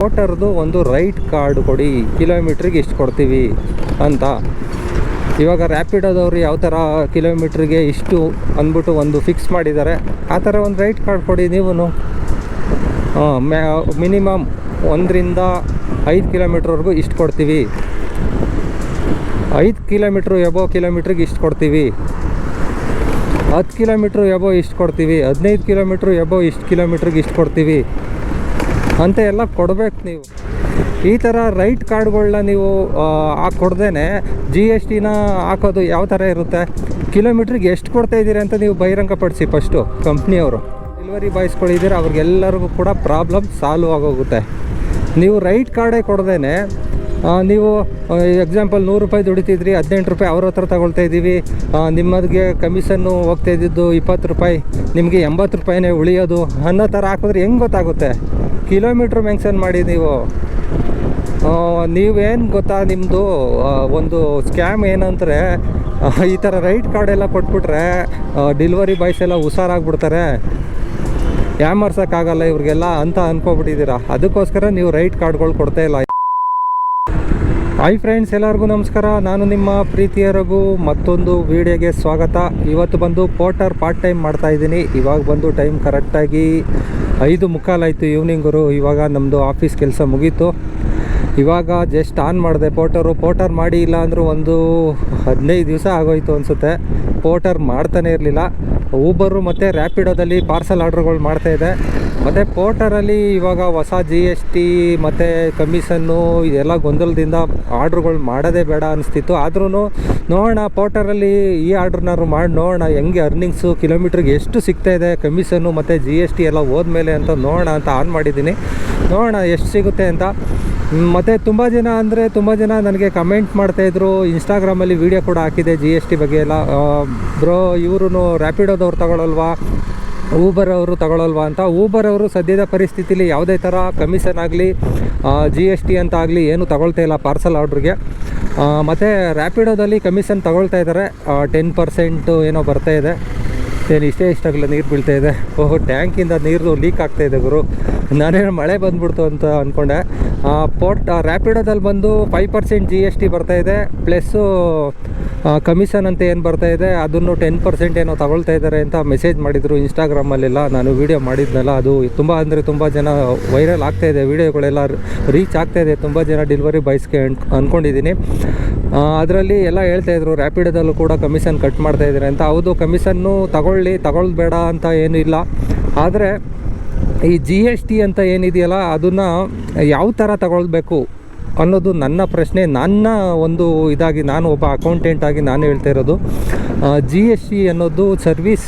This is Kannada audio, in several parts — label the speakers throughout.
Speaker 1: ವೋಟರ್ದು ಒಂದು ರೈಟ್ ಕಾರ್ಡ್ ಕೊಡಿ, ಕಿಲೋಮೀಟ್ರಿಗೆ ಇಷ್ಟು ಕೊಡ್ತೀವಿ ಅಂತ. ಇವಾಗ ರ್ಯಾಪಿಡೋದವ್ರು ಯಾವ ಥರ ಕಿಲೋಮೀಟ್ರಿಗೆ ಇಷ್ಟು ಅಂದ್ಬಿಟ್ಟು ಒಂದು ಫಿಕ್ಸ್ ಮಾಡಿದ್ದಾರೆ, ಆ ಥರ ಒಂದು ರೈಟ್ ಕಾರ್ಡ್ ಕೊಡಿ ನೀವು ಮಿನಿಮಮ್ ಒಂದರಿಂದ ಐದು ಕಿಲೋಮೀಟ್ರ್ವರೆಗೂ ಇಷ್ಟು ಕೊಡ್ತೀವಿ. ಐದು ಕಿಲೋಮೀಟ್ರ್ ಎಬೋ ಕಿಲೋಮೀಟ್ರಿಗೆ ಇಷ್ಟು ಕೊಡ್ತೀವಿ. ಹತ್ತು ಕಿಲೋಮೀಟ್ರ್ ಎಬೋ ಇಷ್ಟು ಕೊಡ್ತೀವಿ. ಹದಿನೈದು ಕಿಲೋಮೀಟ್ರ್ ಎಬೋ ಇಷ್ಟು ಕಿಲೋಮೀಟ್ರಿಗೆ ಇಷ್ಟು ಕೊಡ್ತೀವಿ. ಅಂತ ಎಲ್ಲ ಕೊಡಬೇಕು ನೀವು. ಈ ಥರ ರೈಟ್ ಕಾರ್ಡ್ಗಳನ್ನ ನೀವು ಹಾಕಿ ಕೊಡ್ದೇನೆ ಜಿ ಎಸ್ ಟಿನ ಹಾಕೋದು ಯಾವ ಥರ ಇರುತ್ತೆ? ಕಿಲೋಮೀಟ್ರಿಗೆ ಎಷ್ಟು ಕೊಡ್ತಾ ಇದ್ದೀರಿ ಅಂತ ನೀವು ಬಹಿರಂಗಪಡಿಸಿ ಫಸ್ಟು ಕಂಪ್ನಿಯವರು ಡೆಲಿವರಿ ಬಾಯ್ಸ್ಗಳಿದ್ದೀರ ಅವ್ರಿಗೆಲ್ಲರಿಗೂ ಕೂಡ ಪ್ರಾಬ್ಲಮ್ ಸಾಲ್ವ್ ಆಗೋಗುತ್ತೆ. ನೀವು ರೈಟ್ ಕಾರ್ಡೇ ಕೊಡ್ದೇನೆ ನೀವು ಎಕ್ಸಾಂಪಲ್ ನೂರು ರೂಪಾಯಿ ದುಡಿತಿದ್ರಿ, ಹದಿನೆಂಟು ರೂಪಾಯಿ ಅವ್ರ ಹತ್ರ ತಗೊಳ್ತಾ ಇದ್ದೀವಿ ನಿಮ್ಮದಿಗೆ ಕಮಿಷನ್ನು ಹೋಗ್ತಾ ಇದ್ದಿದ್ದು ಇಪ್ಪತ್ತು ರೂಪಾಯಿ, ನಿಮಗೆ ಎಂಬತ್ತು ರೂಪಾಯಿನೇ ಉಳಿಯೋದು ಅನ್ನೋ ಥರ ಹಾಕಿದ್ರೆ ಹೆಂಗೆ ಗೊತ್ತಾಗುತ್ತೆ? ಕಿಲೋಮೀಟ್ರ್ ಮೆನ್ಷನ್ ಮಾಡಿ ನೀವು. ನೀವೇನು ಗೊತ್ತಾ ನಿಮ್ಮದು ಒಂದು ಸ್ಕ್ಯಾಮ್ ಏನಂದರೆ ಈ ಥರ ರೈಟ್ ಕಾರ್ಡ್ ಎಲ್ಲ ಕೊಟ್ಬಿಟ್ರೆ ಡೆಲಿವರಿ ಬಾಯ್ಸ್ ಎಲ್ಲ ಹುಷಾರಾಗ್ಬಿಡ್ತಾರೆ. ಯಾಮರ್ಸೋಕ್ಕಾಗಲ್ಲ ಇವ್ರಿಗೆಲ್ಲ ಅಂತ ಅನ್ಕೊಬಿಟ್ಟಿದ್ದೀರಾ? ಅದಕ್ಕೋಸ್ಕರ ನೀವು ರೈಟ್ ಕಾರ್ಡ್ಗಳು ಕೊಡ್ತಾ ಇಲ್ಲ. ಹಾಯ್ ಫ್ರೆಂಡ್ಸ್, ಎಲ್ಲರಿಗೂ ನಮಸ್ಕಾರ. ನಾನು ನಿಮ್ಮ ಪ್ರೀತಿಯ ರಘು. ಮತ್ತೊಂದು ವಿಡಿಯೋಗೆ ಸ್ವಾಗತ. ಇವತ್ತು ಬಂದು ಪೋಟರ್ ಪಾರ್ಟ್ ಟೈಮ್ ಮಾಡ್ತಾಯಿದ್ದೀನಿ ಇವಾಗ ಬಂದು ಟೈಮ್ ಕರೆಕ್ಟಾಗಿ ಐದು ಮುಕ್ಕಾಲಾಯಿತು ಈವ್ನಿಂಗರು ಇವಾಗ ನಮ್ಮದು ಆಫೀಸ್ ಕೆಲಸ ಮುಗೀತು. ಇವಾಗ ಜಸ್ಟ್ ಆನ್ ಮಾಡಿದೆ. ಪೋಟರು ಪೋಟರ್ ಮಾಡಿ ಇಲ್ಲ ಅಂದರೂ ಒಂದು ಹದಿನೈದು ದಿವಸ ಆಗೋಯ್ತು ಅನಿಸುತ್ತೆ. ಪೋಟರ್ ಮಾಡ್ತಾನೆ ಇರಲಿಲ್ಲ. ಊಬರು ಮತ್ತು ರ್ಯಾಪಿಡೋದಲ್ಲಿ ಪಾರ್ಸಲ್ ಆರ್ಡ್ರ್ಗಳು ಇದೆ. ಮತ್ತು ಪೋಟರಲ್ಲಿ ಇವಾಗ ಹೊಸ ಜಿ ಎಸ್ ಟಿ ಮತ್ತು ಕಮಿಷನ್ನು ಇದೆಲ್ಲ ಗೊಂದಲದಿಂದ ಆರ್ಡ್ರ್ಗಳು ಮಾಡೋದೇ ಬೇಡ ಅನಿಸ್ತಿತ್ತು. ಆದ್ರೂ ನೋಡೋಣ ಪೋಟರಲ್ಲಿ ಈ ಆರ್ಡ್ರನ್ನಾದ್ರು ಮಾಡಿ ನೋಡೋಣ, ಹೆಂಗೆ ಅರ್ನಿಂಗ್ಸು ಕಿಲೋಮೀಟ್ರಿಗೆ ಎಷ್ಟು ಸಿಗ್ತಾ ಇದೆ ಕಮಿಷನ್ನು ಮತ್ತು ಜಿ ಎಸ್ ಟಿ ಎಲ್ಲ ಹೋದ್ಮೇಲೆ ಅಂತ ನೋಡೋಣ ಅಂತ ಆನ್ ಮಾಡಿದ್ದೀನಿ. ನೋಡೋಣ, ಎಷ್ಟು ಸಿಗುತ್ತೆ ಅಂತ. ಮತ್ತು ತುಂಬ ಜನ ಅಂದರೆ ತುಂಬ ಜನ ನನಗೆ ಕಮೆಂಟ್ ಮಾಡ್ತಾಯಿದ್ರು ಇನ್ಸ್ಟಾಗ್ರಾಮಲ್ಲಿ ವೀಡಿಯೋ ಕೂಡ ಹಾಕಿದೆ ಜಿ ಎಸ್ ಟಿ ಬಗ್ಗೆ ಎಲ್ಲ. ಬ್ರೋ ಇವರು ರ್ಯಾಪಿಡೋದವ್ರು ತಗೊಳ್ಳಲ್ವಾ ಊಬರ್ ಅವರು ತಗೊಳ್ಳಲ್ವಾ ಅಂತ. ಊಬರ್ ಅವರು ಸದ್ಯದ ಪರಿಸ್ಥಿತಿಲಿ ಯಾವುದೇ ಥರ ಕಮಿಷನ್ ಆಗಲಿ ಜಿ ಎಸ್ ಟಿ ಅಂತ ಆಗಲಿ ಏನು ತಗೊಳ್ತಾ ಇಲ್ಲ ಪಾರ್ಸಲ್ ಆರ್ಡ್ರಿಗೆ ಮತ್ತು ರ್ಯಾಪಿಡೋದಲ್ಲಿ ಕಮಿಷನ್ ತಗೊಳ್ತಾ ಇದ್ದಾರೆ ಟೆನ್ ಪರ್ಸೆಂಟು ಏನೋ ಬರ್ತಾಯಿದೆ ಏನು ಇಷ್ಟೇ ಇಷ್ಟಾಗಲ್ಲ ನೀರು ಬೀಳ್ತಾ ಇದೆ. ಓಹೋ ಟ್ಯಾಂಕಿಂದ ನೀರು ಲೀಕ್ ಆಗ್ತಾ ಇದೆ ಗುರು. ನಾನೇನು ಮಳೆ ಬಂದ್ಬಿಡ್ತು ಅಂತ ಅಂದ್ಕೊಂಡೆ ಪೋರ್ಟ್ ರ್ಯಾಪಿಡೋದಲ್ಲಿ ಬಂದು five percent G S T ಬರ್ತಾ ಇದೆ. ಪ್ಲಸ್ಸು ಕಮಿಷನ್ ಅಂತ ಏನು ಬರ್ತಾ ಇದೆ, ಅದನ್ನು ಟೆನ್ ಪರ್ಸೆಂಟ್ ಏನೋ ತಗೊಳ್ತಾ ಇದ್ದಾರೆ ಅಂತ ಮೆಸೇಜ್ ಮಾಡಿದರು ಇನ್ಸ್ಟಾಗ್ರಾಮಲ್ಲೆಲ್ಲ ನಾನು ವೀಡಿಯೋ ಮಾಡಿದ್ನಲ್ಲ, ಅದು ತುಂಬ ಅಂದರೆ ತುಂಬ ಜನ ವೈರಲ್ ಆಗ್ತಾಯಿದೆ ವೀಡಿಯೋಗಳೆಲ್ಲ ರೀಚ್ ಆಗ್ತಾಯಿದೆ ತುಂಬ ಜನ ಡೆಲಿವರಿ ಬಾಯ್ಸ್ಗೆ ಅಂದ್ಕೊಂಡಿದ್ದೀನಿ ಅದರಲ್ಲಿ ಎಲ್ಲ ಹೇಳ್ತಾ ಇದ್ರು ರ್ಯಾಪಿಡೋದಲ್ಲೂ ಕೂಡ ಕಮಿಷನ್ ಕಟ್ ಮಾಡ್ತಾ ಇದ್ದಾರೆ ಅಂತ. ಹೌದು ಕಮಿಷನ್ನು ತಗೊಳ್ಳಿ ತಗೊಳ್ಬೇಡ ಅಂತ ಏನೂ ಇಲ್ಲ. ಆದರೆ ಈ ಜಿ ಎಸ್ ಟಿ ಅಂತ ಏನಿದೆಯಲ್ಲ, ಅದನ್ನು ಯಾವ ಥರ ತಗೊಳ್ಬೇಕು ಅನ್ನೋದು ನನ್ನ ಪ್ರಶ್ನೆ, ನನ್ನ ಒಂದು ಇದಾಗಿ ನಾನು ಒಬ್ಬ ಅಕೌಂಟೆಂಟ್ ಆಗಿ ನಾನು ಹೇಳ್ತಾ ಇರೋದು. ಜಿ ಎಸ್ ಟಿ ಅನ್ನೋದು ಸರ್ವಿಸ್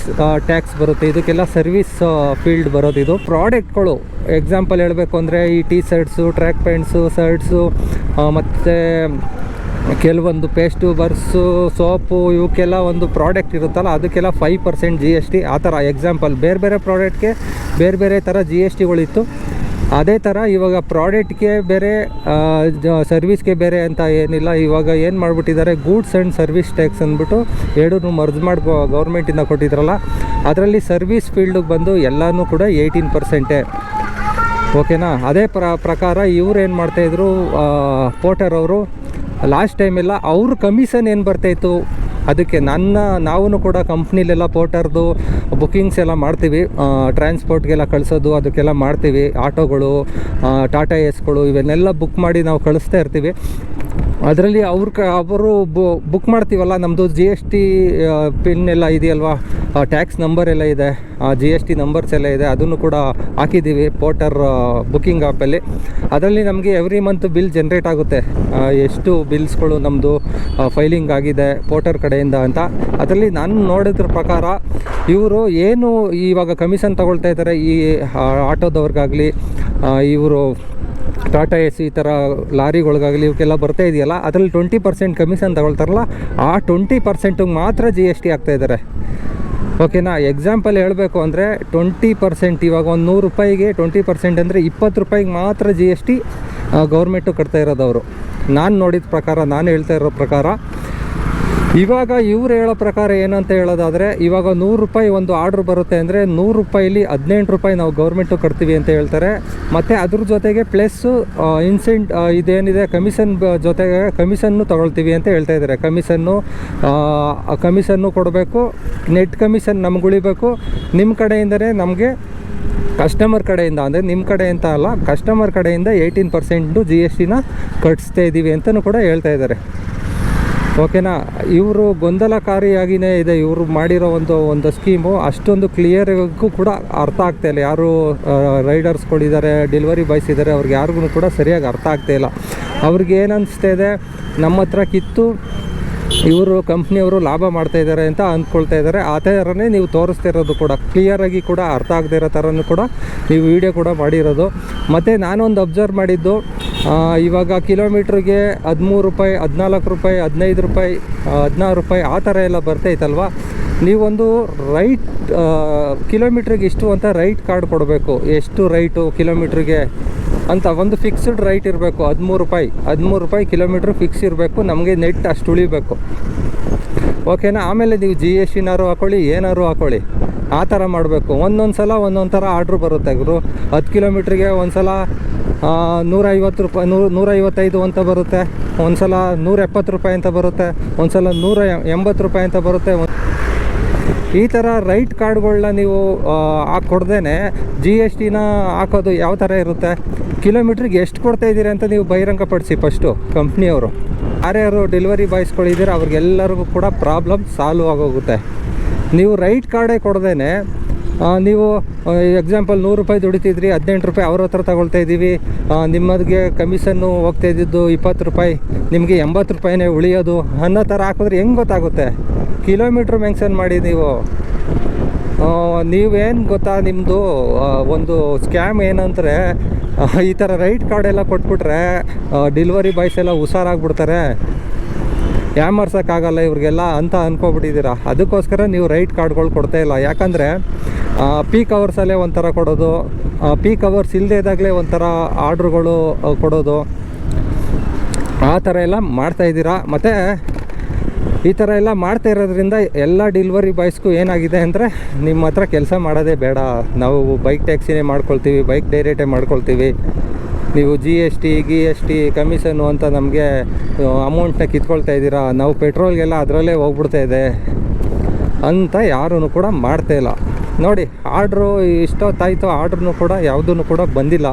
Speaker 1: ಟ್ಯಾಕ್ಸ್ ಬರುತ್ತೆ. ಇದಕ್ಕೆಲ್ಲ ಸರ್ವಿಸ್ ಫೀಲ್ಡ್ ಬರೋದು. ಇದು ಪ್ರಾಡಕ್ಟ್ಗಳು ಎಕ್ಸಾಂಪಲ್ ಹೇಳಬೇಕು ಅಂದರೆ ಈ T shirts track pants shirts ಮತ್ತು ಕೆಲವೊಂದು ಪೇಸ್ಟು, ಬರ್ಸು, ಸೋಪು ಇವಕ್ಕೆಲ್ಲ ಒಂದು ಪ್ರಾಡಕ್ಟ್ ಇರುತ್ತಲ್ಲ, ಅದಕ್ಕೆಲ್ಲ five percent G S T ಆ ಥರ ಎಕ್ಸಾಂಪಲ್ ಬೇರೆ ಬೇರೆ ಪ್ರಾಡಕ್ಟ್ಗೆ ಬೇರೆ ಬೇರೆ ಥರ ಜಿ ಎಸ್ ಟಿಗಳಿತ್ತು ಅದೇ ಥರ ಇವಾಗ ಪ್ರಾಡಕ್ಟ್ಗೆ ಬೇರೆ ಸರ್ವಿಸ್ಗೆ ಬೇರೆ ಅಂತ ಏನಿಲ್ಲ. ಇವಾಗ ಏನು ಮಾಡಿಬಿಟ್ಟಿದ್ದಾರೆ ಗೂಡ್ಸ್ ಆ್ಯಂಡ್ ಸರ್ವಿಸ್ ಟ್ಯಾಕ್ಸ್ ಅಂದ್ಬಿಟ್ಟು ಎರಡೂ ಮರ್ಜ್ ಮಾಡಿ ಗೌರ್ಮೆಂಟಿಂದ ಕೊಟ್ಟಿದ್ರಲ್ಲ, ಅದರಲ್ಲಿ ಸರ್ವಿಸ್ ಫೀಲ್ಡಿಗೆ ಬಂದು ಎಲ್ಲನೂ ಕೂಡ ಏಯ್ಟೀನ್ ಪರ್ಸೆಂಟೇ ಓಕೆನಾ ಅದೇ ಪ್ರ, ಪ್ರಕಾರ ಇವ್ರು ಏನು ಮಾಡ್ತಾಯಿದ್ರು ಪೋಟರ್ ಅವರು ಲಾಸ್ಟ್ ಟೈಮೆಲ್ಲ ಅವ್ರ ಕಮಿಷನ್ ಏನು ಬರ್ತಾಯಿತ್ತು ಅದಕ್ಕೆ ನನ್ನ ನಾವು ಕೂಡ ಕಂಪ್ನಿಲೆಲ್ಲ ಪೋರ್ಟರ್ದು ಬುಕ್ಕಿಂಗ್ಸ್ ಎಲ್ಲ ಮಾಡ್ತೀವಿ. ಟ್ರಾನ್ಸ್ಪೋರ್ಟ್ಗೆಲ್ಲ ಕಳಿಸೋದು, ಅದಕ್ಕೆಲ್ಲ ಮಾಡ್ತೀವಿ. ಆಟೋಗಳು ಟಾಟಾ ಎಸ್ಗಳು ಇವನ್ನೆಲ್ಲ ಬುಕ್ ಮಾಡಿ ನಾವು ಕಳಿಸ್ತಾ ಇರ್ತೀವಿ. ಅದರಲ್ಲಿ ಅವ್ರ ಕ ಅವರು ಬುಕ್ ಮಾಡ್ತೀವಲ್ಲ ನಮ್ಮದು ಜಿ ಎಸ್ ಟಿ ಪಿನ್ ಎಲ್ಲ ಇದೆಯಲ್ವಾ? ಟ್ಯಾಕ್ಸ್ ನಂಬರ್ ಎಲ್ಲ ಇದೆ. ಜಿ ಎಸ್ ಟಿ ನಂಬರ್ಸ್ ಎಲ್ಲ ಇದೆ. ಅದನ್ನು ಕೂಡ ಹಾಕಿದ್ದೀವಿ ಪೋರ್ಟರ್ ಬುಕ್ಕಿಂಗ್ ಆ್ಯಪಲ್ಲಿ ಅದರಲ್ಲಿ ನಮಗೆ ಎವ್ರಿ ಮಂತ್ ಬಿಲ್ ಜನ್ರೇಟ್ ಆಗುತ್ತೆ. ಎಷ್ಟು ಬಿಲ್ಸ್ಗಳು ನಮ್ಮದು ಫೈಲಿಂಗ್ ಆಗಿದೆ ಪೋರ್ಟರ್ ಕಡೆಯಿಂದ ಅಂತ. ಅದರಲ್ಲಿ ನಾನು ನೋಡಿದ್ರ ಪ್ರಕಾರ ಇವರು ಏನು ಇವಾಗ ಕಮಿಷನ್ ತಗೊಳ್ತಾ ಇದ್ದಾರೆ ಈ ಆಟೋದವ್ರಿಗಾಗಲಿ ಇವರು ಟಾಟಾ ಎಸ್ ಈ ಥರ ಲಾರಿಗಳಿಗಾಗಲಿ ಇವಕ್ಕೆಲ್ಲ ಬರ್ತಾ ಇದೆಯಲ್ಲ, ಅದರಲ್ಲಿ ಟ್ವೆಂಟಿ ಪರ್ಸೆಂಟ್ ಕಮಿಷನ್ ತಗೊಳ್ತಾರಲ್ಲ, ಆ ಟ್ವೆಂಟಿ ಪರ್ಸೆಂಟಿಗೆ ಮಾತ್ರ ಜಿ ಎಸ್ ಟಿ ಆಗ್ತಾಯಿದ್ದಾರೆ ಓಕೆನಾ ಎಕ್ಸಾಂಪಲ್ ಹೇಳಬೇಕು ಅಂದರೆ ಟ್ವೆಂಟಿ ಪರ್ಸೆಂಟ್ ಇವಾಗ ಒಂದು ನೂರು ರೂಪಾಯಿಗೆ ಟ್ವೆಂಟಿ ಪರ್ಸೆಂಟ್ ಅಂದರೆ ಇಪ್ಪತ್ತು ರೂಪಾಯಿಗೆ ಮಾತ್ರ ಜಿ ಎಸ್ ಟಿ ಗೌರ್ಮೆಂಟು ಕಟ್ತಾ ಇರೋದು ಅವರು. ನಾನು ನೋಡಿದ ಪ್ರಕಾರ, ನಾನು ಹೇಳ್ತಾ ಇರೋ ಪ್ರಕಾರ ಇವಾಗ ಇವ್ರು ಹೇಳೋ ಪ್ರಕಾರ ಏನಂತ ಹೇಳೋದಾದರೆ, ಇವಾಗ ನೂರು ರೂಪಾಯಿ ಒಂದು ಆರ್ಡ್ರ್ ಬರುತ್ತೆ ಅಂದರೆ ನೂರು ರೂಪಾಯಿಲಿ ಹದಿನೆಂಟು ರೂಪಾಯಿ ನಾವು ಗೌರ್ಮೆಂಟು ಕಟ್ತೀವಿ ಅಂತ ಹೇಳ್ತಾರೆ. ಮತ್ತು ಅದ್ರ ಜೊತೆಗೆ ಪ್ಲಸ್ಸು ಇನ್ಸೆಂಟ್ ಇದೇನಿದೆ ಕಮಿಷನ್ ಜೊತೆಗೆ ಕಮಿಷನ್ನು ತಗೊಳ್ತೀವಿ ಅಂತ ಹೇಳ್ತಾ ಇದ್ದಾರೆ. ಕಮಿಷನ್ನು ಕಮಿಷನ್ನು ಕೊಡಬೇಕು ನೆಟ್ ಕಮಿಷನ್ ನಮ್ಗೆ ಉಳಿಬೇಕು. ನಿಮ್ಮ ಕಡೆಯಿಂದನೇ ನಮಗೆ ಕಸ್ಟಮರ್ ಕಡೆಯಿಂದ, ಅಂದರೆ ನಿಮ್ಮ ಕಡೆ ಅಂತ ಅಲ್ಲ ಕಸ್ಟಮರ್ ಕಡೆಯಿಂದ ಏಯ್ಟೀನ್ ಪರ್ಸೆಂಟು ಜಿ ಎಸ್ ಟಿನ ಕಟ್ಸ್ತಾ ಇದ್ದೀವಿ ಅಂತಲೂ ಕೂಡ ಹೇಳ್ತಾ ಇದ್ದಾರೆ. ಓಕೆನಾ? ಇವರು ಗೊಂದಲಕಾರಿಯಾಗಿಯೇ ಇದೆ. ಇವರು ಮಾಡಿರೋ ಒಂದು ಒಂದು ಸ್ಕೀಮು. ಅಷ್ಟೊಂದು ಕ್ಲಿಯರ್ಗೂ ಕೂಡ ಅರ್ಥ ಆಗ್ತಾ ಇಲ್ಲ. ಯಾರು ರೈಡರ್ಸ್ಗಳಿದ್ದಾರೆ ಡೆಲಿವರಿ ಬಾಯ್ಸ್ ಇದ್ದಾರೆ, ಅವ್ರಿಗೆ ಯಾರಿಗೂ ಕೂಡ ಸರಿಯಾಗಿ ಅರ್ಥ ಆಗ್ತಾ ಇಲ್ಲ. ಅವ್ರಿಗೆ ಏನು ಅನಿಸ್ತಾ ಇದೆ? ನಮ್ಮ ಹತ್ರ ಕಿತ್ತು, ಇವರು, ಕಂಪ್ನಿಯವರು ಲಾಭ ಮಾಡ್ತಾ ಇದ್ದಾರೆ ಅಂತ ಅಂದ್ಕೊಳ್ತಾ ಇದ್ದಾರೆ. ಆ ಥರನೇ ನೀವು ತೋರಿಸ್ತಾ ಇರೋದು ಕೂಡ, ಕ್ಲಿಯರಾಗಿ ಕೂಡ ಅರ್ಥ ಆಗದೇ ಇರೋ ಥರನೂ ಕೂಡ ನೀವು ವಿಡಿಯೋ ಕೂಡ ಮಾಡಿರೋದು. ಮತ್ತು ನಾನೊಂದು ಅಬ್ಸರ್ವ್ ಮಾಡಿದ್ದು ಇವಾಗ ಕಿಲೋಮೀಟ್ರಿಗೆ ಹದಿಮೂರು ರೂಪಾಯಿ, ಹದಿನಾಲ್ಕು ರೂಪಾಯಿ, ಹದಿನೈದು ರೂಪಾಯಿ ಹದಿನಾರು ರೂಪಾಯಿ ಆ ಥರ ಎಲ್ಲ ಬರ್ತೈತಲ್ವ ನೀವೊಂದು ರೈಟ್ ಕಿಲೋಮೀಟ್ರಿಗೆ ಇಷ್ಟು ಅಂತ ರೈಟ್ ಕಾರ್ಡ್ ಕೊಡಬೇಕು. ಎಷ್ಟು ರೈಟು ಕಿಲೋಮೀಟ್ರಿಗೆ ಅಂತ ಒಂದು ಫಿಕ್ಸ್ಡ್ ರೈಟ್ ಇರಬೇಕು. ಹದಿಮೂರು ರೂಪಾಯಿ ಹದಿಮೂರು ರೂಪಾಯಿ ಕಿಲೋಮೀಟ್ರ್ ಫಿಕ್ಸ್ ಇರಬೇಕು. ನಮಗೆ ನೆಟ್ ಅಷ್ಟು ಉಳಿಬೇಕು. ಓಕೆನಾ? ಆಮೇಲೆ ನೀವು ಜಿ ಎಸ್ ಟಿನಾರು ಹಾಕೊಳ್ಳಿ, ಏನಾರು ಹಾಕೊಳ್ಳಿ. ಆ ಥರ ಮಾಡಬೇಕು. ಒಂದೊಂದು ಸಲ ಒಂದೊಂದು ಥರ ಆರ್ಡ್ರ್ ಬರುತ್ತೆ ಗುರು. ಹತ್ತು ಕಿಲೋಮೀಟ್ರಿಗೆ ಒಂದು ಸಲ ನೂರೈವತ್ತು ರೂಪಾಯಿ ನೂರು ನೂರೈವತ್ತೈದು ಅಂತ ಬರುತ್ತೆ. ಒಂದು ಸಲ ನೂರ ಎಪ್ಪತ್ತು ರೂಪಾಯಿ ಅಂತ ಬರುತ್ತೆ. ಒಂದು ಸಲ ನೂರ ಎಂಬತ್ತು ರೂಪಾಯಿ ಅಂತ ಬರುತ್ತೆ. ಈ ಥರ ರೈಟ್ ಕಾರ್ಡ್ಗಳನ್ನ ನೀವು ಹಾಕಿ ಕೊಡ್ದೇನೆ ಜಿ ಎಸ್ ಟಿನ ಹಾಕೋದು ಯಾವ ಥರ ಇರುತ್ತೆ? ಕಿಲೋಮೀಟ್ರಿಗೆ ಎಷ್ಟು ಕೊಡ್ತಾ ಇದ್ದೀರಿ ಅಂತ ನೀವು ಬಹಿರಂಗಪಡಿಸಿ ಫಸ್ಟು ಕಂಪ್ನಿಯವರು ಯಾರ್ಯಾರು ಡೆಲಿವರಿ ಬಾಯ್ಸ್ಗಳಿದ್ದೀರ ಅವ್ರಿಗೆಲ್ಲರಿಗೂ ಕೂಡ ಪ್ರಾಬ್ಲಮ್ ಸಾಲ್ವ್ ಆಗೋಗುತ್ತೆ. ನೀವು ರೈಟ್ ಕಾರ್ಡೇ ಕೊಡ್ದೇನೆ ಆ, ನೀವು ಎಕ್ಸಾಂಪಲ್ ನೂರು ರೂಪಾಯಿ ದುಡಿತಿದ್ರಿ, ಹದಿನೆಂಟು ರೂಪಾಯಿ ಅವ್ರ ಹತ್ರ ತಗೊಳ್ತಾ ಇದ್ದೀವಿ. ನಿಮ್ಮದಿಗೆ ಕಮಿಷನ್ನು ಹೋಗ್ತಾ ಇದ್ದಿದ್ದು ಇಪ್ಪತ್ತು ರೂಪಾಯಿ, ನಿಮಗೆ ಎಂಬತ್ತು ರೂಪಾಯಿನೇ ಉಳಿಯೋದು ಅನ್ನೋ ಥರ ಹಾಕಿದ್ರೆ ಹೆಂಗೆ ಗೊತ್ತಾಗುತ್ತೆ? ಕಿಲೋಮೀಟ್ರ್ ಮೆನ್ಷನ್ ಮಾಡಿ ನೀವು. ನೀವೇನು ಗೊತ್ತಾ ನಿಮ್ಮದು ಒಂದು ಸ್ಕ್ಯಾಮ್ ಏನಂದರೆ ಈ ಥರ ರೈಟ್ ಕಾರ್ಡ್ ಎಲ್ಲ ಕೊಟ್ಬಿಟ್ರೆ ಡೆಲಿವರಿ ಬಾಯ್ಸ್ ಎಲ್ಲ ಹುಷಾರಾಗ್ಬಿಡ್ತಾರೆ. ಯಾಮರ್ಸೋಕ್ಕಾಗಲ್ಲ ಇವ್ರಿಗೆಲ್ಲ ಅಂತ ಅಂದ್ಕೊಬಿಟ್ಟಿದ್ದೀರಾ ಅದಕ್ಕೋಸ್ಕರ ನೀವು ರೈಟ್ ಕಾರ್ಡ್ಗಳು ಕೊಡ್ತಾ ಇಲ್ಲ. ಯಾಕಂದರೆ ಪೀಕ್ ಅವರ್ಸಲ್ಲೇ ಒಂಥರ ಕೊಡೋದು. ಪೀಕ್ ಅವರ್ಸ್ ಇಲ್ಲದೇ ಇದ್ದಾಗಲೇ ಒಂಥರ ಆರ್ಡ್ರುಗಳು ಕೊಡೋದು. ಆ ಥರ ಎಲ್ಲ ಮಾಡ್ತಾ ಇದ್ದೀರಾ? ಮತ್ತು ಈ ಥರ ಎಲ್ಲ ಮಾಡ್ತಾ ಇರೋದ್ರಿಂದ ಎಲ್ಲ ಡೆಲಿವರಿ ಬಾಯ್ಸ್ಗೂ ಏನಾಗಿದೆ ಅಂದರೆ ನಿಮ್ಮ ಹತ್ರ ಕೆಲಸ ಮಾಡೋದೇ ಬೇಡ. ನಾವು ಬೈಕ್ ಟ್ಯಾಕ್ಸಿನೇ ಮಾಡ್ಕೊಳ್ತೀವಿ ಬೈಕ್ ಡೈರೆಕ್ಟೇ ಮಾಡ್ಕೊಳ್ತೀವಿ. ನೀವು G S T G S T commission ಅಂತ ನಮಗೆ ಅಮೌಂಟ್ನ ಕಿತ್ಕೊಳ್ತಾ ಇದ್ದೀರಾ? ನಾವು ಪೆಟ್ರೋಲ್ಗೆಲ್ಲ ಅದರಲ್ಲೇ ಹೋಗ್ಬಿಡ್ತಾ ಇದೆ ಅಂತ ಯಾರೂ ಕೂಡ ಮಾಡ್ತಾ ಇಲ್ಲ. ನೋಡಿ, ಆರ್ಡ್ರು ಇಷ್ಟೊತ್ತಾಯಿತು ಆರ್ಡ್ರೂ ಕೂಡ ಯಾವುದೂ ಕೂಡ ಬಂದಿಲ್ಲ.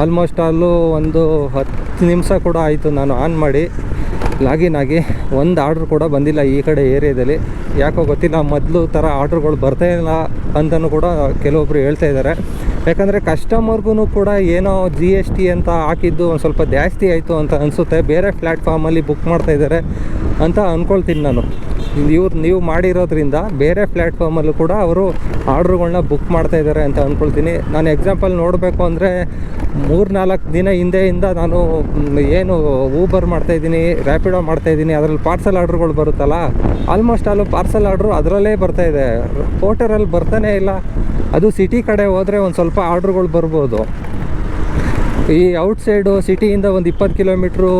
Speaker 1: ಆಲ್ಮೋಸ್ಟ್ ಅಲ್ಲೂ ಒಂದು ಹತ್ತು ನಿಮಿಷ ಕೂಡ ಆಯಿತು ನಾನು ಆನ್ ಮಾಡಿ, ಲಾಗಿನ್ ಆಗಿ. ಒಂದು ಆರ್ಡ್ರ್ ಕೂಡ ಬಂದಿಲ್ಲ ಈ ಕಡೆ ಏರಿಯಾದಲ್ಲಿ. ಯಾಕೋ ಗೊತ್ತಿಲ್ಲ, ಮೊದಲು ಥರ ಆರ್ಡ್ರುಗಳು ಬರ್ತಾ ಇಲ್ಲ ಅಂತಲೂ ಕೂಡ ಕೆಲವೊಬ್ಬರು ಹೇಳ್ತಾ ಇದ್ದಾರೆ. ಯಾಕಂದರೆ ಕಸ್ಟಮರ್ಗೂ ಕೂಡ ಏನೋ ಜಿ ಎಸ್ ಟಿ ಅಂತ ಹಾಕಿದ್ದು ಒಂದು ಸ್ವಲ್ಪ ಜಾಸ್ತಿ ಆಯಿತು ಅಂತ ಅನಿಸುತ್ತೆ. ಬೇರೆ ಪ್ಲ್ಯಾಟ್ಫಾರ್ಮಲ್ಲಿ ಬುಕ್ ಮಾಡ್ತಾ ಇದ್ದಾರೆ. ಅಂತ ಅಂದ್ಕೊಳ್ತೀನಿ ನಾನು. ಇವ್ರು ನೀವು ಮಾಡಿರೋದ್ರಿಂದ ಬೇರೆ ಪ್ಲ್ಯಾಟ್ಫಾರ್ಮಲ್ಲೂ ಕೂಡ ಅವರು ಆರ್ಡ್ರುಗಳನ್ನ ಬುಕ್ ಮಾಡ್ತಾ ಇದ್ದಾರೆ ಅಂತ ಅಂದ್ಕೊಳ್ತೀನಿ ನಾನು ಎಕ್ಸಾಂಪಲ್ ನೋಡಬೇಕು ಅಂದರೆ ಮೂರು ನಾಲ್ಕು ದಿನ ಹಿಂದೆಯಿಂದ ನಾನು ಏನು ಊಬರ್ ಮಾಡ್ತಾಯಿದ್ದೀನಿ ರ್ಯಾಪಿಡೋ ಮಾಡ್ತಾಯಿದ್ದೀನಿ ಅದರಲ್ಲಿ ಪಾರ್ಸಲ್ ಆರ್ಡ್ರುಗಳು ಬರುತ್ತಲ್ಲ ಆಲ್ಮೋಸ್ಟ್ ಅಲ್ಲೂ ಪಾರ್ಸಲ್ ಆರ್ಡ್ರು ಅದರಲ್ಲೇ ಬರ್ತಾ ಇದೆ. ಪೋರ್ಟರಲ್ಲಿ ಬರ್ತಾನೆ ಇಲ್ಲ. ಅದು ಸಿಟಿ ಕಡೆ ಹೋದರೆ ಒಂದು ಸ್ವಲ್ಪ ಆರ್ಡ್ರುಗಳು ಬರ್ಬೋದು. ಈ ಔಟ್ಸೈಡು ಸಿಟಿಯಿಂದ ಒಂದು ಇಪ್ಪತ್ತು ಕಿಲೋಮೀಟ್ರು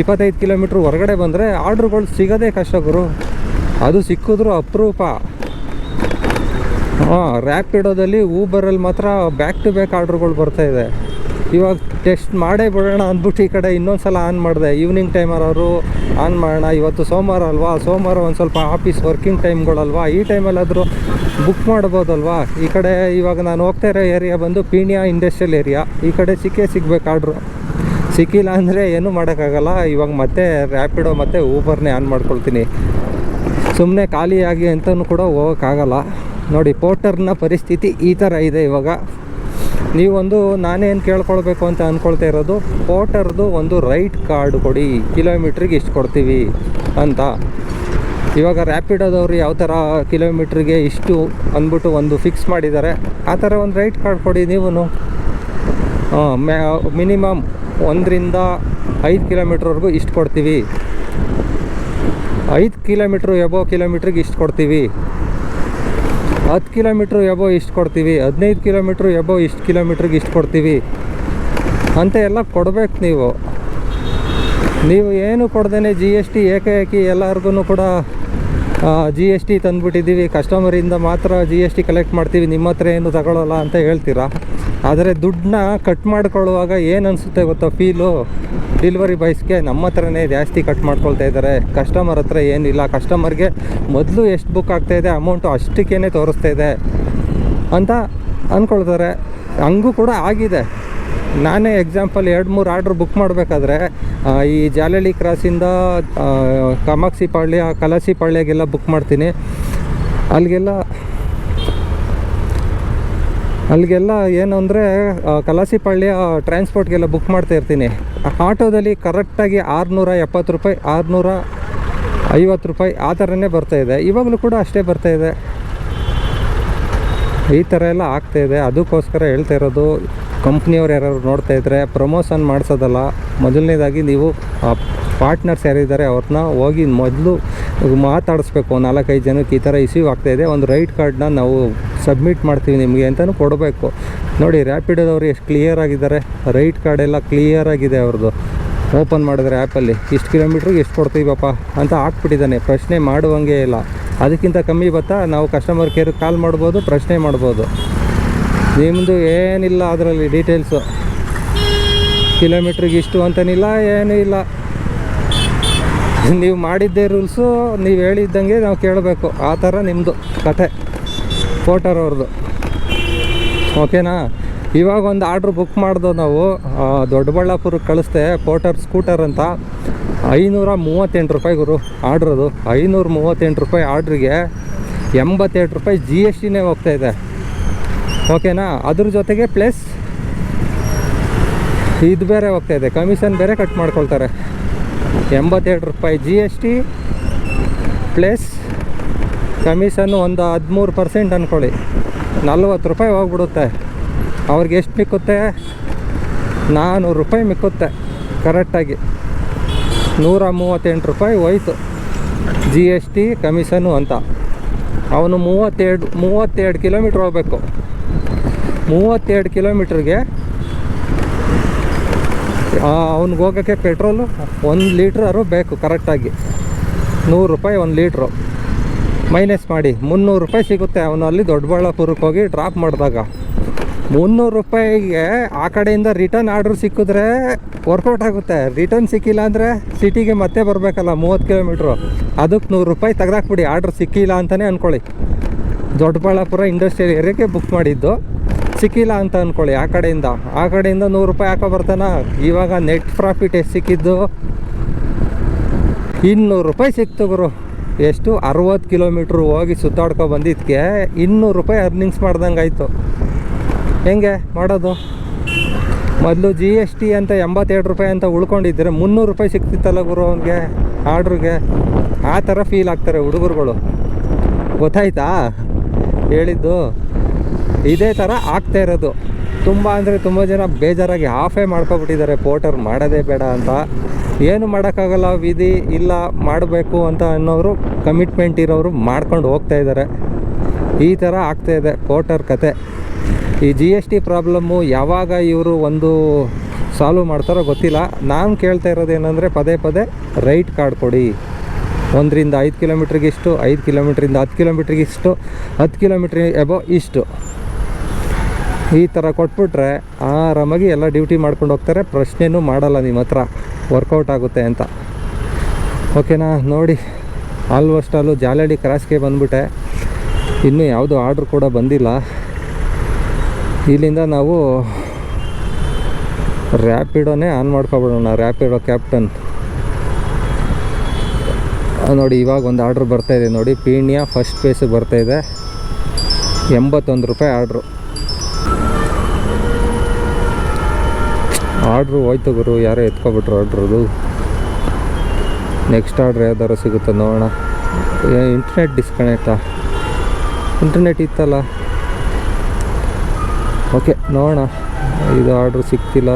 Speaker 1: ಇಪ್ಪತ್ತೈದು ಕಿಲೋಮೀಟ್ರ್ ಹೊರಗಡೆ ಬಂದರೆ ಆರ್ಡ್ರ್ಗಳು ಸಿಗೋದೇ ಕಷ್ಟ ಗುರು. ಅದು ಸಿಕ್ಕಿದ್ರು ಅಪರೂಪ. ಹಾಂ ರ್ಯಾಪಿಡೋದಲ್ಲಿ ಊಬರಲ್ಲಿ ಮಾತ್ರ ಬ್ಯಾಕ್ ಟು ಬ್ಯಾಕ್ ಆರ್ಡ್ರ್ಗಳು ಬರ್ತಾ ಇದೆ. ಇವಾಗ ಟೆಸ್ಟ್ ಮಾಡೇ ಬಿಡೋಣ ಅಂದ್ಬಿಟ್ಟು ಈ ಕಡೆ ಇನ್ನೊಂದು ಸಲ ಆನ್ ಮಾಡಿದೆ ಈವ್ನಿಂಗ್ ಟೈಮರವರು ಆನ್ ಮಾಡೋಣ. ಇವತ್ತು ಸೋಮವಾರ ಅಲ್ವಾ? ಸೋಮವಾರ ಒಂದು ಸ್ವಲ್ಪ ಆಫೀಸ್ ವರ್ಕಿಂಗ್ ಟೈಮ್ಗಳಲ್ವಾ ಈ ಟೈಮಲ್ಲಾದರೂ ಬುಕ್ ಮಾಡ್ಬೋದಲ್ವಾ? ಈ ಕಡೆ ಇವಾಗ ನಾನು ಹೋಗ್ತಾ ಇರೋ ಏರಿಯಾ ಬಂದು ಪೀಣ್ಯ ಇಂಡಸ್ಟ್ರಿಯಲ್ ಏರಿಯಾ ಈ ಕಡೆ ಸಿಕ್ಕೇ ಸಿಗ್ಬೇಕು ಆರ್ಡ್ರು. ಸಿಕ್ಕಿಲ್ಲ ಅಂದರೆ ಏನೂ ಮಾಡೋಕ್ಕಾಗಲ್ಲ. ಇವಾಗ ಮತ್ತೆ ರ್ಯಾಪಿಡೋ ಮತ್ತು ಊಬರ್ನೇ ಆನ್ ಮಾಡ್ಕೊಳ್ತೀನಿ. ಸುಮ್ಮನೆ ಖಾಲಿಯಾಗಿ ಅಂತಲೂ ಕೂಡ ಹೋಗೋಕ್ಕಾಗಲ್ಲ. ನೋಡಿ ಪೋರ್ಟರ್ನ ಪರಿಸ್ಥಿತಿ ಈ ಥರ ಇದೆ ಇವಾಗ. ನೀವೊಂದು ನಾನೇನು ಕೇಳ್ಕೊಳ್ಬೇಕು ಅಂತ ಅಂದ್ಕೊಳ್ತಾ ಇರೋದು ಪೋರ್ಟರ್ದು ಒಂದು ರೈಟ್ ಕಾರ್ಡ್ ಕೊಡಿ ಕಿಲೋಮೀಟ್ರಿಗೆ ಇಷ್ಟು ಕೊಡ್ತೀವಿ ಅಂತ. ಇವಾಗ ರ್ಯಾಪಿಡೋದವ್ರು ಯಾವ ಥರ ಕಿಲೋಮೀಟ್ರಿಗೆ ಇಷ್ಟು ಅಂದ್ಬಿಟ್ಟು ಒಂದು ಫಿಕ್ಸ್ ಮಾಡಿದ್ದಾರೆ. ಆ ಥರ ಒಂದು ರೈಟ್ ಕಾರ್ಡ್ ಕೊಡಿ ನೀವು ಮಿನಿಮಮ್ ಒಂದರಿಂದ ಐದು ಕಿಲೋಮೀಟ್ರ್ವರೆಗೂ ಇಷ್ಟು ಕೊಡ್ತೀವಿ. ಐದು ಕಿಲೋಮೀಟ್ರ್ ಎಬೋ ಕಿಲೋಮೀಟ್ರಿಗೆ ಇಷ್ಟು ಕೊಡ್ತೀವಿ. ಹತ್ತು ಕಿಲೋಮೀಟ್ರ್ ಎಬೋ ಇಷ್ಟು ಕೊಡ್ತೀವಿ. ಹದಿನೈದು ಕಿಲೋಮೀಟ್ರ್ ಎಬೋ ಇಷ್ಟು ಕಿಲೋಮೀಟ್ರಿಗೆ ಇಷ್ಟು ಕೊಡ್ತೀವಿ. ಅಂತ ಎಲ್ಲ ಕೊಡಬೇಕು ನೀವು. ನೀವು ಏನು ಕೊಡ್ದೇ ಜಿ ಎಸ್ ಟಿ ಏಕಾಏಕಿ ಎಲ್ಲರಿಗೂ ಕೂಡ ಜಿ ಎಸ್ ಟಿ ತಂದುಬಿಟ್ಟಿದ್ದೀವಿ. ಕಸ್ಟಮರಿಂದ ಮಾತ್ರ ಜಿ ಎಸ್ ಟಿ ಕಲೆಕ್ಟ್ ಮಾಡ್ತೀವಿ. ನಿಮ್ಮ ಹತ್ರ ಏನು ತಗೊಳ್ಳೋಲ್ಲ ಅಂತ ಹೇಳ್ತೀರಾ? ಆದರೆ ದುಡ್ಡನ್ನ ಕಟ್ ಮಾಡ್ಕೊಳ್ಳುವಾಗ ಏನು ಅನಿಸುತ್ತೆ ಗೊತ್ತಾ ಫೀಲು ಡಿಲ್ವರಿ ಬಾಯ್ಸ್ಗೆ ನಮ್ಮ ಹತ್ರನೇ ಜಾಸ್ತಿ ಕಟ್ ಮಾಡ್ಕೊಳ್ತಾ ಇದ್ದಾರೆ. ಕಸ್ಟಮರ್ ಹತ್ರ ಏನಿಲ್ಲ ಕಸ್ಟಮರ್ಗೆ ಮೊದಲು ಎಷ್ಟು ಬುಕ್ ಆಗ್ತಾಯಿದೆ ಅಮೌಂಟು ಅಷ್ಟಕ್ಕೇ ತೋರಿಸ್ತಾ ಇದೆ ಅಂತ ಅಂದ್ಕೊಳ್ತಾರೆ ಹಂಗೂ ಕೂಡ ಆಗಿದೆ. ನಾನೇ ಎಕ್ಸಾಂಪಲ್ ಎರಡು ಮೂರು ಆರ್ಡ್ರ್ ಬುಕ್ ಮಾಡಬೇಕಾದ್ರೆ ಈ ಜಾಲಹಳ್ಳಿ ಕ್ರಾಸಿಂದ ಆ, ಕಾಮಾಕ್ಷಿ ಪಾಳ್ಯ ಕಲಸಿ ಪಾಳ್ಯಗೆಲ್ಲ ಬುಕ್ ಮಾಡ್ತೀನಿ. ಅಲ್ಲಿಗೆಲ್ಲ ಅಲ್ಲಿಗೆಲ್ಲ ಏನು ಅಂದರೆ ಕಲಾಸಿಪಳ್ಳಿಯ ಟ್ರಾನ್ಸ್ಪೋರ್ಟ್ಗೆಲ್ಲ ಬುಕ್ ಮಾಡ್ತಾ ಇರ್ತೀನಿ. ಆಟೋದಲ್ಲಿ ಕರೆಕ್ಟಾಗಿ ಆರುನೂರ ಎಪ್ಪತ್ತು ರೂಪಾಯಿ, ಆರುನೂರ ಐವತ್ತು ರೂಪಾಯಿ ಆ ಥರನೇ ಬರ್ತಾಯಿದೆ ಇವಾಗಲೂ ಕೂಡ ಅಷ್ಟೇ ಬರ್ತಾಯಿದೆ ಈ ಥರ ಎಲ್ಲ ಆಗ್ತಾ ಇದೆ. ಅದಕ್ಕೋಸ್ಕರ ಹೇಳ್ತಾ ಇರೋದು ಕಂಪ್ನಿಯವ್ರು ಯಾರು ನೋಡ್ತಾ ಇದ್ದರೆ ಪ್ರಮೋಷನ್ ಮಾಡಿಸೋದಲ್ಲ. ಮೊದಲನೇದಾಗಿ ನೀವು ಪಾರ್ಟ್ನರ್ಸ್ ಯಾರಿದ್ದಾರೆ ಅವ್ರನ್ನ ಹೋಗಿ ಮೊದಲು ಮಾತಾಡಿಸ್ಬೇಕು. ನಾಲ್ಕೈದು ಜನಕ್ಕೆ ಈ ಥರ ಇಶ್ಯೂ ಆಗ್ತಾಯಿದೆ ಒಂದು ರೈಟ್ ಕಾರ್ಡ್ನ ನಾವು ಸಬ್ಮಿಟ್ ಮಾಡ್ತೀವಿ ನಿಮಗೆ ಅಂತಲೂ ಕೊಡಬೇಕು. ನೋಡಿ ರ್ಯಾಪಿಡೋದವ್ರು ಎಷ್ಟು ಕ್ಲಿಯರ್ ಆಗಿದ್ದಾರೆ. ರೈಟ್ ಕಾರ್ಡ್ ಎಲ್ಲ ಕ್ಲಿಯರ್ ಆಗಿದೆ ಅವ್ರದ್ದು ಓಪನ್ ಮಾಡಿದ್ರೆ ಆ್ಯಪಲ್ಲಿ ಇಷ್ಟು ಕಿಲೋಮೀಟ್ರಿಗೆ ಎಷ್ಟು ಕೊಡ್ತೀವಪ್ಪ ಅಂತ ಹಾಕ್ಬಿಟ್ಟಿದ್ದಾನೆ. ಪ್ರಶ್ನೆ ಮಾಡುವಂಗೆ ಇಲ್ಲ. ಅದಕ್ಕಿಂತ ಕಮ್ಮಿ ಬತ್ತಾ, ನಾವು ಕಸ್ಟಮರ್ ಕೇರ್ಗೆ ಕಾಲ್ ಮಾಡ್ಬೋದು, ಪ್ರಶ್ನೆ ಮಾಡ್ಬೋದು. ನಿಮ್ಮದು ಏನಿಲ್ಲ ಅದರಲ್ಲಿ ಡೀಟೇಲ್ಸು ಕಿಲೋಮೀಟ್ರಿಗೆ ಇಷ್ಟು ಅಂತನಿಲ್ಲ, ಏನೂ ಇಲ್ಲ. ನೀವು ಮಾಡಿದ್ದೇ ರೂಲ್ಸು ನೀವು ಹೇಳಿದ್ದಂಗೆ ನಾವು ಕೇಳಬೇಕು. ಆ ಥರ ನಿಮ್ಮದು ಕತೆ. ಫೋಟರ್ ಅವ್ರದ್ದು. ಓಕೆನಾ ಇವಾಗ ಒಂದು ಆರ್ಡ್ರ್ ಬುಕ್ ಮಾಡ್ದೋ ನಾವು ದೊಡ್ಡಬಳ್ಳಾಪುರಕ್ಕೆ ಕಳಿಸ್ದೆ ಕೋಟರ್ ಸ್ಕೂಟರ್ ಅಂತ. ಐನೂರ ಮೂವತ್ತೆಂಟು ರೂಪಾಯಿ ಗುರು ಆರ್ಡ್ರದು ಐನೂರ ಮೂವತ್ತೆಂಟು ರೂಪಾಯಿ ಆರ್ಡ್ರಿಗೆ ಎಂಬತ್ತೆರಡು ರೂಪಾಯಿ ಜಿ ಎಸ್ ಟಿನೇ ಹೋಗ್ತಾಯಿದೆ ಓಕೆನಾ ಅದ್ರ ಜೊತೆಗೆ ಪ್ಲಸ್ ಇದು ಬೇರೆ ಹೋಗ್ತಾ ಇದೆ. ಕಮಿಷನ್ ಬೇರೆ ಕಟ್ ಮಾಡ್ಕೊಳ್ತಾರೆ. ಎಂಬತ್ತೆರಡು ರೂಪಾಯಿ G S T plus commission ಒಂದು ಹದಿಮೂರು ಪರ್ಸೆಂಟ್ ಅಂದ್ಕೊಳ್ಳಿ ನಲ್ವತ್ತು ರೂಪಾಯಿ ಹೋಗ್ಬಿಡುತ್ತೆ. ಅವ್ರಿಗೆ ಎಷ್ಟು ಮಿಕ್ಕುತ್ತೆ? ನಾನ್ನೂರು ರೂಪಾಯಿ ಮಿಕ್ಕುತ್ತೆ ಕರೆಕ್ಟಾಗಿ ನೂರ ಮೂವತ್ತೆಂಟು ರೂಪಾಯಿ ಹೋಯ್ತು. ಜಿ ಎಸ್ ಟಿ ಕಮಿಷನು ಅಂತ. ಅವನು ಮೂವತ್ತೆರಡು ಮೂವತ್ತೆರಡು ಕಿಲೋಮೀಟ್ರ್ ಹೋಗ್ಬೇಕು. ಮೂವತ್ತೆರಡು ಕಿಲೋಮೀಟ್ರಿಗೆ ಅವ್ನಿಗೆ ಹೋಗೋಕ್ಕೆ ಪೆಟ್ರೋಲು ಒಂದು ಲೀಟ್ರಾರು ಬೇಕು ಕರೆಕ್ಟಾಗಿ ನೂರು ರೂಪಾಯಿ ಒಂದು ಲೀಟ್ರು. ಮೈನಸ್ ಮಾಡಿ ಮುನ್ನೂರು ರೂಪಾಯಿ ಸಿಗುತ್ತೆ. ಅವನು ಅಲ್ಲಿ ದೊಡ್ಡಬಳ್ಳಾಪುರಕ್ಕೆ ಹೋಗಿ ಡ್ರಾಪ್ ಮಾಡಿದಾಗ. ಮುನ್ನೂರು ರೂಪಾಯಿಗೆ ಆ ಕಡೆಯಿಂದ ರಿಟರ್ನ್ ಆರ್ಡ್ರ್ ಸಿಕ್ಕಿದ್ರೆ ವರ್ಕೌಟ್ ಆಗುತ್ತೆ. ರಿಟರ್ನ್ ಸಿಕ್ಕಿಲ್ಲ ಅಂದರೆ ಸಿಟಿಗೆ ಮತ್ತೆ ಬರಬೇಕಲ್ಲ, ಮೂವತ್ತು ಕಿಲೋಮೀಟ್ರು ಅದಕ್ಕೆ ನೂರು ರೂಪಾಯಿ ತೆಗ್ದಾಕ್ಬಿಡಿ. ಆರ್ಡ್ರ್ ಸಿಕ್ಕಿಲ್ಲ ಅಂತಲೇ ಅಂದ್ಕೊಳ್ಳಿ ದೊಡ್ಡಬಳ್ಳಾಪುರ ಇಂಡಸ್ಟ್ರಿಯಲ್ ಏರಿಯಾಗೆ ಬುಕ್ ಮಾಡಿದ್ದು. ಸಿಕ್ಕಿಲ್ಲ ಅಂತ ಅಂದ್ಕೊಳ್ಳಿ ಆ ಕಡೆಯಿಂದ. ಆ ಕಡೆಯಿಂದ ನೂರು ರೂಪಾಯಿ ಹಾಕೋ ಬರ್ತಾನ. ಇವಾಗ ನೆಟ್ ಪ್ರಾಫಿಟ್ ಎಷ್ಟು ಸಿಕ್ಕಿದ್ದು? ಇನ್ನೂರು ರೂಪಾಯಿ ಸಿಕ್ತು ಗುರು. ಎಷ್ಟು ಅರವತ್ತು ಕಿಲೋಮೀಟ್ರ್ ಹೋಗಿ ಸುತ್ತಾಡ್ಕೊ ಬಂದಿದ್ದಕ್ಕೆ ಇನ್ನೂರು ರೂಪಾಯಿ ಅರ್ನಿಂಗ್ಸ್ ಮಾಡ್ದಂಗೆ ಆಯಿತು. ಹೆಂಗೆ ಮಾಡೋದು? ಮೊದಲು ಜಿ ಎಸ್ ಟಿ ಅಂತ ಎಂಬತ್ತೆರಡು ರೂಪಾಯಿ ಅಂತ ಉಳ್ಕೊಂಡಿದ್ದರೆ ಮುನ್ನೂರು ರೂಪಾಯಿ ಸಿಕ್ತಿತ್ತಲ್ಲ ಗುರು ಅವನಿಗೆ ಆರ್ಡ್ರಿಗೆ? ಆ ಥರ ಫೀಲ್ ಆಗ್ತಾರೆ ಹುಡುಗರುಗಳು. ಗೊತ್ತಾಯ್ತಾ? ಹೇಳಿದ್ದು. ಇದೇ ಥರ ಆಗ್ತಾ ಇರೋದು. ತುಂಬ ಅಂದರೆ ತುಂಬ ಜನ ಬೇಜಾರಾಗಿ ಆಫೇ ಮಾಡ್ಕೊಬಿಟ್ಟಿದ್ದಾರೆ ಪೋಟರ್ ಮಾಡೋದೇ ಬೇಡ ಅಂತ. ಏನು ಮಾಡೋಕ್ಕಾಗಲ್ಲ, ವಿಧಿ ಇಲ್ಲ, ಮಾಡಬೇಕು ಅಂತ ಅನ್ನೋರು ಕಮಿಟ್ಮೆಂಟ್ ಇರೋರು ಮಾಡ್ಕೊಂಡು ಹೋಗ್ತಾ ಇದ್ದಾರೆ. ಈ ಥರ ಆಗ್ತಾಯಿದೆ ಕೋಟರ್ ಕತೆ. ಈ ಜಿ ಎಸ್ ಟಿ ಪ್ರಾಬ್ಲಮ್ಮು ಯಾವಾಗ ಇವರು ಒಂದು ಸಾಲ್ವ್ ಮಾಡ್ತಾರೋ ಗೊತ್ತಿಲ್ಲ. ನಾನು ಕೇಳ್ತಾ ಇರೋದು ಏನಂದರೆ ಪದೇ ಪದೇ ರೈಟ್ ಕಾರ್ಡ್ ಕೊಡಿ. ಒಂದರಿಂದ ಐದು ಕಿಲೋಮೀಟ್ರಿಗೆ ಇಷ್ಟು ಐದು ಕಿಲೋಮೀಟ್ರಿಂದ ಹತ್ತು ಕಿಲೋಮೀಟ್ರಿಗೆ ಇಷ್ಟು ಹತ್ತು ಕಿಲೋಮೀಟ್ರಿ ಎಬೋ ಇಷ್ಟು. ಈ ಥರ ಕೊಟ್ಬಿಟ್ರೆ, ಆರಾಮಾಗಿ ಎಲ್ಲ ಡ್ಯೂಟಿ ಮಾಡ್ಕೊಂಡು ಹೋಗ್ತಾರೆ. ಪ್ರಶ್ನೆನೂ ಮಾಡಲ್ಲ ನಿಮ್ಮ ಹತ್ರ. ವರ್ಕೌಟ್ ಆಗುತ್ತೆ ಅಂತ. ಓಕೆನಾ? ನೋಡಿ, ಆಲ್ಮೋಸ್ಟ್ ಅಲ್ಲೂ ಜಾಲಡಿ ಕ್ರಾಸ್ಗೆ ಬಂದುಬಿಟ್ಟೆ. ಇನ್ನೂ ಯಾವುದು ಆರ್ಡ್ರ್ ಕೂಡ ಬಂದಿಲ್ಲ. ಇಲ್ಲಿಂದ ನಾವು ರ್ಯಾಪಿಡೋನೇ ಆನ್ ಮಾಡ್ಕೊಬಿಡೋಣ, ರ್ಯಾಪಿಡೋ ಕ್ಯಾಪ್ಟನ್. ನೋಡಿ, ಇವಾಗ ಒಂದು ಆರ್ಡ್ರ್ ಬರ್ತಾ ಇದೆ ನೋಡಿ. ಪೀಣ್ಯ ಫಸ್ಟ್ ಪೇಸಿಗೆ ಬರ್ತಾ ಇದೆ. ಎಂಬತ್ತೊಂದು ರೂಪಾಯಿ ಆರ್ಡ್ರು. ಆರ್ಡ್ರು ಹೋಯ್ತು ಗುರು, ಯಾರೋ ಎತ್ಕೊಬಿಟ್ರು ಆರ್ಡ್ರದು. ನೆಕ್ಸ್ಟ್ ಆರ್ಡ್ರ್ ಯಾವ್ದಾರು ಸಿಗುತ್ತೆ ನೋಡೋಣ. ಇಂಟರ್ನೆಟ್ ಡಿಸ್ಕನೆಕ್ಟಾ ಇಂಟರ್ನೆಟ್ ಇತ್ತಲ್ಲ? ಓಕೆ ನೋಡೋಣ. ಇದು ಆರ್ಡ್ರ್ ಸಿಗ್ತಿಲ್ಲ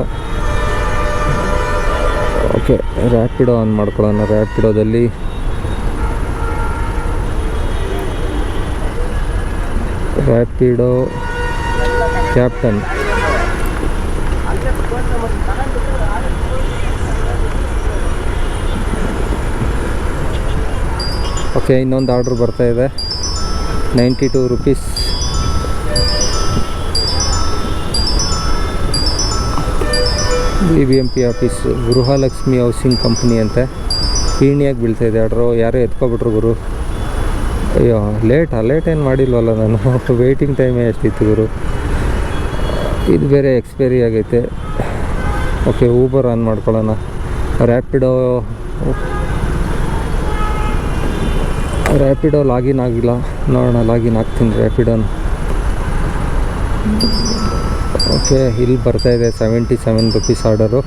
Speaker 1: ಓಕೆ ರ್ಯಾಪಿಡೋ ಆನ್ ಮಾಡ್ಕೊಳ್ಳೋಣ ರ್ಯಾಪಿಡೋದಲ್ಲಿ ರ್ಯಾಪಿಡೋ ಕ್ಯಾಪ್ಟನ್ ಓಕೆ ಇನ್ನೊಂದು ಆರ್ಡ್ರ್ ಬರ್ತಾ ಇದೆ. Ninety two rupees B B M P office Gruhalakshmi housing company ಅಂತ. ಪೀಣಿಯಾಗಿ ಬೀಳ್ತಾ ಇದೆ ಆರ್ಡ್ರು ಯಾರೋ ಎತ್ಕೊಬಿಟ್ರು ಗುರು. ಅಯ್ಯೋ ಲೇಟಾ ಲೇಟ್ ಏನು ಮಾಡಿಲ್ವಲ್ಲ ನಾನು? ವೆಯ್ಟಿಂಗ್ ಟೈಮೇ ಎಷ್ಟಿತ್ತು ಗುರು? ಇದು ಬೇರೆ ಎಕ್ಸ್ಪೈರಿ ಆಗೈತೆ. ಓಕೆ ಊಬರ್ ಆನ್ ಮಾಡ್ಕೊಳ್ಳೋಣ. ರ್ಯಾಪಿಡೋ ರ್ಯಾಪಿಡೋ ಲಾಗಿನ್ ಆಗಿಲ್ಲ. ನೋಡೋಣ ಲಾಗಿನ್ ಆಗ್ತೀನಿ ರ್ಯಾಪಿಡೋನ ಓಕೆ ಇಲ್ಲಿ ಬರ್ತಾ ಇದೆ ಸೆವೆಂಟಿ ಸೆವೆನ್ ರುಪೀಸ್ ಆರ್ಡರು